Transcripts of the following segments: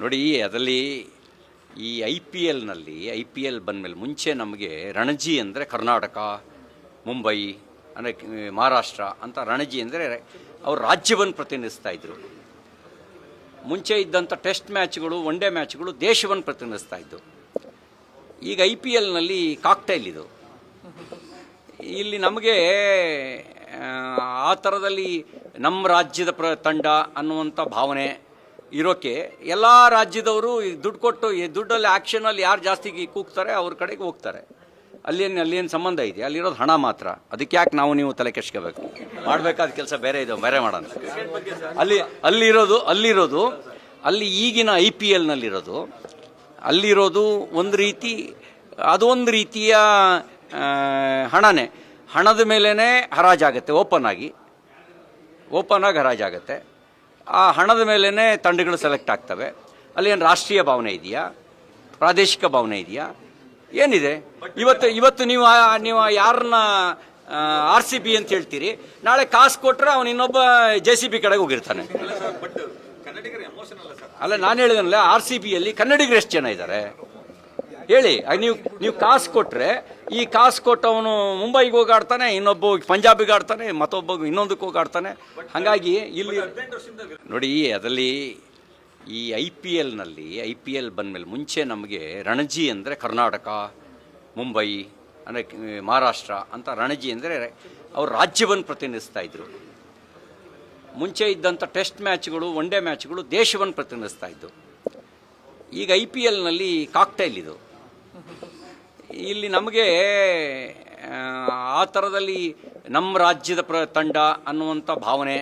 ನೋಡಿ, ಅದರಲ್ಲಿ ಈ ಐ ಪಿ ಎಲ್ನಲ್ಲಿ ಐ ಪಿ ಎಲ್ ಬಂದಮೇಲೆ ಮುಂಚೆ ನಮಗೆ ರಣಜಿ ಅಂದರೆ ಕರ್ನಾಟಕ, ಮುಂಬೈ, ಅಂದರೆ ಮಹಾರಾಷ್ಟ್ರ ಅಂತ ರಣಜಿ ಅಂದರೆ ಅವರು ರಾಜ್ಯವನ್ನು ಪ್ರತಿನಿಧಿಸ್ತಾ ಇದ್ರು. ಮುಂಚೆ ಇದ್ದಂಥ ಟೆಸ್ಟ್ ಮ್ಯಾಚ್ಗಳು, ಒನ್ ಡೇ ಮ್ಯಾಚ್ಗಳು ದೇಶವನ್ನು ಪ್ರತಿನಿಧಿಸ್ತಾ ಇದ್ದು ಈಗ ಐ ಪಿ ಎಲ್ನಲ್ಲಿ ಕಾಕ್ಟೈಲ್ ಇದು. ಇಲ್ಲಿ ನಮಗೆ, ಆ ಥರದಲ್ಲಿ ನಮ್ಮ ರಾಜ್ಯದ ಪ್ರ, ತಂಡ ಅನ್ನುವಂಥ ಭಾವನೆ ಇರೋಕ್ಕೆ ಎಲ್ಲ ರಾಜ್ಯದವರು ದುಡ್ಡು ಕೊಟ್ಟು ಈ ದುಡ್ಡಲ್ಲಿ ಆ್ಯಕ್ಷನಲ್ಲಿ ಯಾರು ಜಾಸ್ತಿ ಕೂಗ್ತಾರೆ ಅವ್ರ ಕಡೆಗೆ ಹೋಗ್ತಾರೆ. ಅಲ್ಲೇನು ಅಲ್ಲೇನು ಸಂಬಂಧ ಇದೆ? ಅಲ್ಲಿರೋದು ಹಣ ಮಾತ್ರ. ಅದಕ್ಕೆ ಯಾಕೆ ನಾವು ನೀವು ತಲೆ ಕೆಡ್ಸ್ಕೋಬೇಕು? ಮಾಡಬೇಕಾದ ಕೆಲಸ ಬೇರೆ ಇದೆ, ಬೇರೆ ಮಾಡೋಣ. ಅಲ್ಲಿ, ಅಲ್ಲಿರೋದು ಅಲ್ಲಿರೋದು, ಅಲ್ಲಿ ಈಗಿನ ಐ ಪಿ ಎಲ್ನಲ್ಲಿರೋದು ಅಲ್ಲಿರೋದು ಒಂದು ರೀತಿ, ಅದೊಂದು ರೀತಿಯ ಹಣನೇ. ಹಣದ ಮೇಲೇ ಹರಾಜಾಗುತ್ತೆ, ಓಪನ್ ಆಗಿ. ಓಪನ್ ಆಗಿ ಹರಾಜಾಗತ್ತೆ. ಆ ಹಣದ ಮೇಲೇ ತಂಡಗಳು ಸೆಲೆಕ್ಟ್ ಆಗ್ತವೆ. ಅಲ್ಲಿ ಏನು ರಾಷ್ಟ್ರೀಯ ಭಾವನೆ ಇದೆಯಾ? ಪ್ರಾದೇಶಿಕ ಭಾವನೆ ಇದೆಯಾ? ಏನಿದೆ? ಇವತ್ತು ಇವತ್ತು ನೀವು ನೀವು ಯಾರನ್ನ ಆರ್ ಸಿ ಬಿ ಅಂತ ಹೇಳ್ತೀರಿ ನಾಳೆ ಕಾಸು ಕೊಟ್ಟರೆ ಅವನು ಇನ್ನೊಬ್ಬ ಜೆ ಸಿ ಬಿ ಕಡೆಗೆ ಹೋಗಿರ್ತಾನೆ. ಅಲ್ಲ ನಾನು ಹೇಳಿದನಲ್ಲ ಆರ್ ಸಿ ಬಿಯಲ್ಲಿ ಕನ್ನಡಿಗರು ಎಷ್ಟು ಜನ ಇದ್ದಾರೆ ಹೇಳಿ ನೀವು ನೀವು ಕಾಸು ಕೊಟ್ಟರೆ ಈ ಕಾಸು ಕೊಟ್ಟವನು ಮುಂಬೈಗೆ ಹೋಗಾಡ್ತಾನೆ, ಇನ್ನೊಬ್ಬ ಪಂಜಾಬಿಗೆ ಆಡ್ತಾನೆ, ಮತ್ತೊಬ್ಬ ಇನ್ನೊಂದಕ್ಕೆ ಹೋಗಾಡ್ತಾನೆ. ಹಾಗಾಗಿ ಇಲ್ಲಿ ನೋಡಿ ಅದರಲ್ಲಿ ಈ ಐ ಪಿ ಎಲ್ನಲ್ಲಿ ಐ ಪಿ ಎಲ್ ಬಂದಮೇಲೆ ಮುಂಚೆ ನಮಗೆ ರಣಜಿ ಅಂದರೆ ಕರ್ನಾಟಕ, ಮುಂಬೈ, ಅಂದರೆ ಮಹಾರಾಷ್ಟ್ರ ಅಂತ ರಣಜಿ ಅಂದರೆ ಅವರು ರಾಜ್ಯವನ್ನು ಪ್ರತಿನಿಧಿಸ್ತಾ ಇದ್ರು. ಮುಂಚೆ ಇದ್ದಂಥ ಟೆಸ್ಟ್ ಮ್ಯಾಚ್ಗಳು, ಒನ್ ಡೇ ಮ್ಯಾಚ್ಗಳು ದೇಶವನ್ನು ಪ್ರತಿನಿಧಿಸ್ತಾ ಇದ್ದು. ಈಗ ಐ ಪಿ ಎಲ್ನಲ್ಲಿ ಕಾಕ್ಟೈಲ್ ಇದು. ಇಲ್ಲಿ ನಮಗೆ ಆ, ಥರದಲ್ಲಿ ನಮ್ಮ ರಾಜ್ಯದ ಪ್ರ ತಂಡ ಅನ್ನುವಂಥ ಭಾವನೆ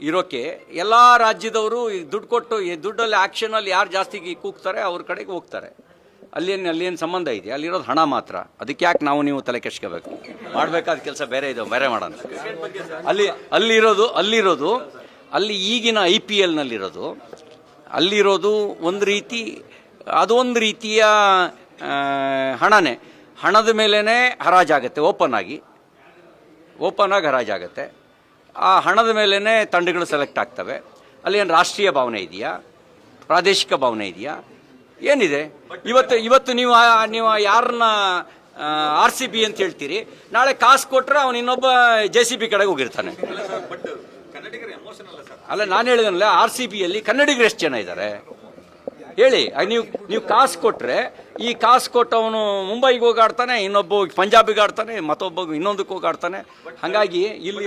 ಇರೋಕ್ಕೆ ಎಲ್ಲ ರಾಜ್ಯದವರು ದುಡ್ಡು ಕೊಟ್ಟು ಈ ದುಡ್ಡಲ್ಲಿ ಆ್ಯಕ್ಷನಲ್ಲಿ ಯಾರು ಜಾಸ್ತಿ ಕೂಗ್ತಾರೆ ಅವ್ರ ಕಡೆಗೆ ಹೋಗ್ತಾರೆ. ಅಲ್ಲೇನು ಅಲ್ಲೇನು ಸಂಬಂಧ ಇದೆ? ಅಲ್ಲಿರೋದು ಹಣ ಮಾತ್ರ. ಅದಕ್ಕೆ ಯಾಕೆ ನಾವು ನೀವು ತಲೆ ಕೆಡ್ಸ್ಕೋಬೇಕು? ಮಾಡಬೇಕಾದ ಕೆಲಸ ಬೇರೆ ಇದೆ ಬೇರೆ ಮಾಡೋಣ. ಅಲ್ಲಿ ಅಲ್ಲಿರೋದು ಅಲ್ಲಿರೋದು ಅಲ್ಲಿ ಈಗಿನ ಐ ಪಿ ಎಲ್ನಲ್ಲಿರೋದು ಅಲ್ಲಿರೋದು ಒಂದು ರೀತಿ ಅದೊಂದು ರೀತಿಯ ಹಣನೇ. ಹಣದ ಮೇಲೇ ಹರಾಜಾಗುತ್ತೆ ಓಪನ್ ಆಗಿ. ಓಪನ್ ಆಗಿ ಹರಾಜಾಗುತ್ತೆ ಆ ಹಣದ ಮೇಲೇ ತಂಡಗಳು ಸೆಲೆಕ್ಟ್ ಆಗ್ತವೆ. ಅಲ್ಲಿ ಏನು ರಾಷ್ಟ್ರೀಯ ಭಾವನೆ ಇದೆಯಾ? ಪ್ರಾದೇಶಿಕ ಭಾವನೆ ಇದೆಯಾ? ಏನಿದೆ? ಇವತ್ತು ಇವತ್ತು ನೀವು ನೀವು ಯಾರನ್ನ ಆರ್ ಸಿ ಬಿ ಅಂತ ಹೇಳ್ತೀರಿ ನಾಳೆ ಕಾಸು ಕೊಟ್ಟರೆ ಅವನು ಇನ್ನೊಬ್ಬ ಜೆ ಸಿ ಬಿ ಕಡೆಗೆ ಹೋಗಿರ್ತಾನೆ. ಅಲ್ಲ ನಾನು ಹೇಳಿದನಲ್ಲ ಆರ್ ಸಿ ಬಿಯಲ್ಲಿ ಕನ್ನಡಿಗರು ಎಷ್ಟು ಜನ ಇದ್ದಾರೆ ಹೇಳಿ ನೀವು ನೀವು ಕಾಸು ಕೊಟ್ರೆ ಈ ಕಾಸು ಕೊಟ್ಟವನು ಮುಂಬೈಗೆ ಹೋಗಾಡ್ತಾನೆ ಇನ್ನೊಬ್ಬ ಪಂಜಾಬಿಗೆ ಆಡ್ತಾನೆ ಮತ್ತೊಬ್ಬ ಇನ್ನೊಂದಕ್ಕೆ ಹೋಗಾಡ್ತಾನೆ. ಹಾಗಾಗಿ ಇಲ್ಲಿ